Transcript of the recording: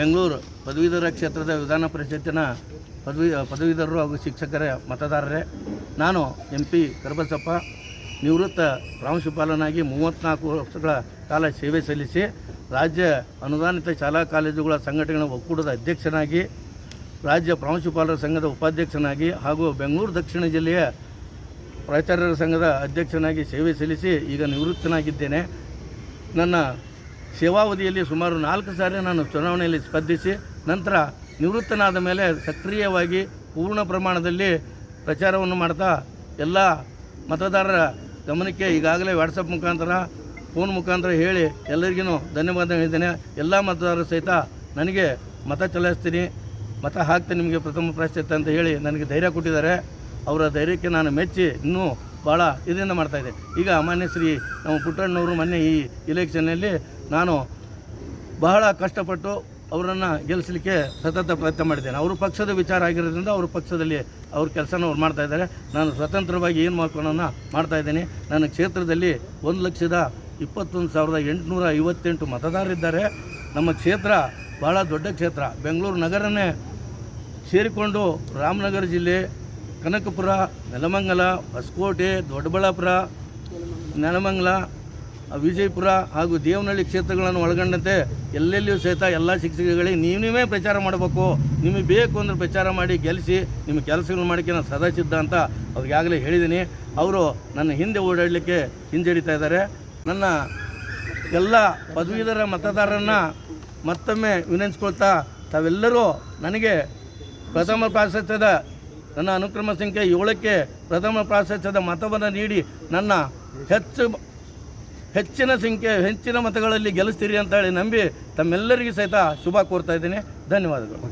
ಬೆಂಗಳೂರು ಪದವೀಧರ ಕ್ಷೇತ್ರದ ವಿಧಾನ ಪರಿಷತ್ತಿನ ಪದವಿ, ಪದವೀಧರರು ಹಾಗೂ ಶಿಕ್ಷಕರ ಮತದಾರರೇ, ನಾನು ಎಂ ಪಿ ಕರಬಸಪ್ಪ, ನಿವೃತ್ತ ಪ್ರಾಂಶುಪಾಲನಾಗಿ ಮೂವತ್ತ್ನಾಲ್ಕು ವರ್ಷಗಳ ಕಾಲ ಸೇವೆ ಸಲ್ಲಿಸಿ ರಾಜ್ಯ ಅನುದಾನಿತ ಶಾಲಾ ಕಾಲೇಜುಗಳ ಸಂಘಟನೆಗಳ ಒಕ್ಕೂಟದ ಅಧ್ಯಕ್ಷನಾಗಿ, ರಾಜ್ಯ ಪ್ರಾಂಶುಪಾಲರ ಸಂಘದ ಉಪಾಧ್ಯಕ್ಷನಾಗಿ ಹಾಗೂ ಬೆಂಗಳೂರು ದಕ್ಷಿಣ ಜಿಲ್ಲೆಯ ಪ್ರಾಚಾರ್ಯರ ಸಂಘದ ಅಧ್ಯಕ್ಷನಾಗಿ ಸೇವೆ ಸಲ್ಲಿಸಿ ಈಗ ನಿವೃತ್ತನಾಗಿದ್ದೇನೆ. ನನ್ನ ಸೇವಾವಧಿಯಲ್ಲಿ ಸುಮಾರು ನಾಲ್ಕು ಸಾರಿ ನಾನು ಚುನಾವಣೆಯಲ್ಲಿ ಸ್ಪರ್ಧಿಸಿ ನಂತರ ನಿವೃತ್ತನಾದ ಮೇಲೆ ಸಕ್ರಿಯವಾಗಿ ಪೂರ್ಣ ಪ್ರಮಾಣದಲ್ಲಿ ಪ್ರಚಾರವನ್ನು ಮಾಡ್ತಾ ಎಲ್ಲ ಮತದಾರರ ಗಮನಕ್ಕೆ ಈಗಾಗಲೇ ವಾಟ್ಸಪ್ ಮುಖಾಂತರ ಫೋನ್ ಮುಖಾಂತರ ಹೇಳಿ ಎಲ್ಲರಿಗೂ ಧನ್ಯವಾದ ಹೇಳಿದ್ದೇನೆ ಎಲ್ಲ ಮತದಾರರು ಸಹಿತ ನನಗೆ ಮತ ಚಲಾಯಿಸ್ತೀನಿ. ಮತ ಹಾಕ್ತೀನಿ ನಿಮಗೆ ಪ್ರಥಮ ಪ್ರಾಶಸ್ತ್ಯ ಅಂತ ಹೇಳಿ ನನಗೆ ಧೈರ್ಯ ಕೊಟ್ಟಿದ್ದಾರೆ. ಅವರ ಧೈರ್ಯಕ್ಕೆ ನಾನು ಮೆಚ್ಚಿ ಇನ್ನೂ ಭಾಳ ಇದರಿಂದ ಮಾಡ್ತಾಯಿದ್ದೆ ಈಗ ಮಾನ್ಯ ಶ್ರೀ ನಮ್ಮ ಪುಟ್ಟಣ್ಣವರು ಮೊನ್ನೆ ಈ ಇಲೆಕ್ಷನ್ನಲ್ಲಿ ನಾನು ಬಹಳ ಕಷ್ಟಪಟ್ಟು ಅವರನ್ನು ಗೆಲ್ಲಿಸಲಿಕ್ಕೆ ಸತತ ಪ್ರಯತ್ನ ಮಾಡಿದ್ದೇನೆ. ಅವರು ಪಕ್ಷದ ವಿಚಾರ ಆಗಿರೋದ್ರಿಂದ ಅವರು ಪಕ್ಷದಲ್ಲಿ ಅವ್ರ ಕೆಲಸನ ಅವ್ರು ಮಾಡ್ತಾ ಇದ್ದಾರೆ. ನಾನು ಸ್ವತಂತ್ರವಾಗಿ ಏನು ಮಾಡ್ಕೊಳ್ಳೋಣ ಮಾಡ್ತಾ ಇದ್ದೀನಿ. ನನ್ನ ಕ್ಷೇತ್ರದಲ್ಲಿ ಒಂದು ಲಕ್ಷದ ಇಪ್ಪತ್ತೊಂದು ಸಾವಿರದ ಎಂಟುನೂರ ಐವತ್ತೆಂಟು ಮತದಾರರಿದ್ದಾರೆ ನಮ್ಮ ಕ್ಷೇತ್ರ ಬಹಳ ದೊಡ್ಡ ಕ್ಷೇತ್ರ. ಬೆಂಗಳೂರು ನಗರನೇ ಸೇರಿಕೊಂಡು ರಾಮನಗರ ಜಿಲ್ಲೆ ಕನಕಪುರ, ನೆಲಮಂಗಲ, ಹೊಸಕೋಟೆ, ದೊಡ್ಡಬಳ್ಳಾಪುರ, ನೆಲಮಂಗಲ, ವಿಜಯಪುರ ಹಾಗೂ ದೇವನಹಳ್ಳಿ ಕ್ಷೇತ್ರಗಳನ್ನು ಒಳಗೊಂಡಂತೆ ಎಲ್ಲೆಲ್ಲಿಯೂ ಸಹಿತ ಎಲ್ಲ ಶಿಕ್ಷಕಗಳಿಗೆ ನೀವು ನೀವೇ ಪ್ರಚಾರ ಮಾಡಬೇಕು. ನಿಮಗೆ ಬೇಕು ಅಂದರೆ ಪ್ರಚಾರ ಮಾಡಿ ಗೆಲ್ಲಿಸಿ ನಿಮ್ಮ ಕೆಲಸಗಳು ಮಾಡೋಕ್ಕೆ ನಾನು ಸದಾ ಸಿದ್ಧ ಅಂತ ಅವ್ರಿಗಾಗಲೇ ಹೇಳಿದ್ದೀನಿ ಅವರು ನನ್ನ ಹಿಂದೆ ಓಡಾಡಲಿಕ್ಕೆ ಹಿಂಜರಿತಾ ಇದ್ದಾರೆ. ನನ್ನ ಎಲ್ಲ ಪದವೀಧರ ಮತದಾರರನ್ನು ಮತ್ತೊಮ್ಮೆ ವಿನಂತಿಸ್ಕೊಳ್ತಾ ತಾವೆಲ್ಲರೂ ನನಗೆ ಪ್ರಥಮ ಪ್ರಾಶಸ್ತ್ಯದ ನನ್ನ ಅನುಕ್ರಮ ಸಂಖ್ಯೆ ಏಳಕ್ಕೆ ಪ್ರಥಮ ಪ್ರಾಶಸ್ತ್ಯದ ಮತವನ್ನು ನೀಡಿ ನನ್ನ ಹೆಚ್ಚು ಹೆಚ್ಚಿನ ಸಂಖ್ಯೆ, ಹೆಚ್ಚಿನ ಮತಗಳಲ್ಲಿ ಗೆಲ್ಲಿಸ್ತೀರಿ ಅಂತ ಹೇಳಿ ನಂಬಿ ತಮ್ಮೆಲ್ಲರಿಗೂ ಸಹಿತ ಶುಭ ಕೋರ್ತಾ ಇದ್ದೀನಿ. ಧನ್ಯವಾದಗಳು.